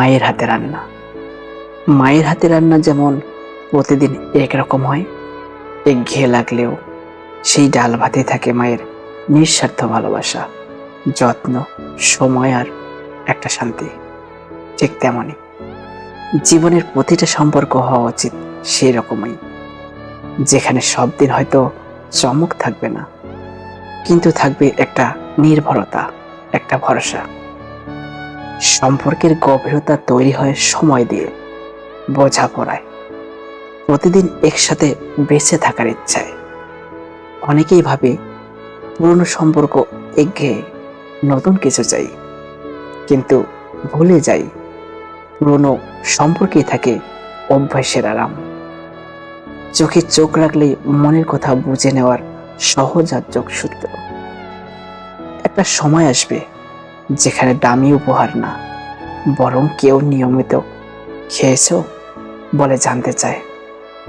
মায়ের হাতে রান্না। মায়ের হাতে রান্না যেমন প্রতিদিন একরকম হয়, এক একঘেয়ে লাগলেও সেই ডাল ভাতে থাকে মায়ের নিঃস্বার্থ ভালোবাসা, যত্ন, সময় আর একটা শান্তি। ঠিক তেমনই জীবনের প্রতিটা সম্পর্ক হওয়া উচিত সেই রকমই যেখানে সব দিন হয়তো চমক থাকবে না, কিন্তু থাকবে একটা নির্ভরতা, একটা ভরসা। সম্পর্কের গভীরতা তৈরি হয় সময় দিয়ে, বোঝাপড়ায়। প্রতিদিন একসাথে বেঁচে থাকার ইচ্ছায়। অনেকেই ভাবে, পুরনো সম্পর্ক একঘেয়ে নতুন কিছু চাই। কিন্তু ভুলে যাই, পুরনো সম্পর্কেই থাকে অভ্যাসের আরাম। চোখে চোখ রাখলে মনের কথা বুঝে নেওয়ার সহজ আর যোগসূত্র। একটা সময় আসবে, যেখানে দামি উপহার না। বরং কেউ নিয়মিত খেয়েছো বলে জানতে চায়।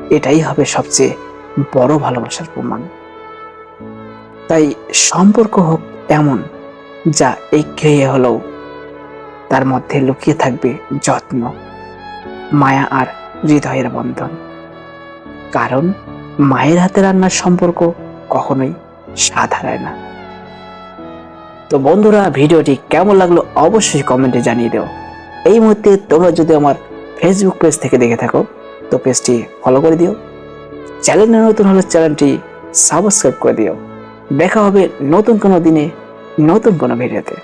এটাই হবে সবচেয়ে বড় ভালোবাসার প্রমাণ। তাই সম্পর্ক হোক এমন, যা একঘেয়ে হলেও তার মধ্যে লুকিয়ে থাকবে যত্ন, মায়া আর হৃদয়ের বন্ধন। কারণ মায়ের হাতে রান্নার সম্পর্ক কখনোই স্বাদ হারায় না। তো বন্ধুরা, ভিডিওটি কেমন লাগল অবশ্যই কমেন্টে জানিয়ে দিও। এই মুহূর্তে তোমরা যদি আমার ফেসবুক পেজ থেকে দেখে থাকো, তো পেজটি ফলো করে দিও। চ্যানেলে নতুন হলে চ্যানেলটি সাবস্ক্রাইব করে দিও। দেখা হবে নতুন কোনো দিনে নতুন কোনো ভিডিওতে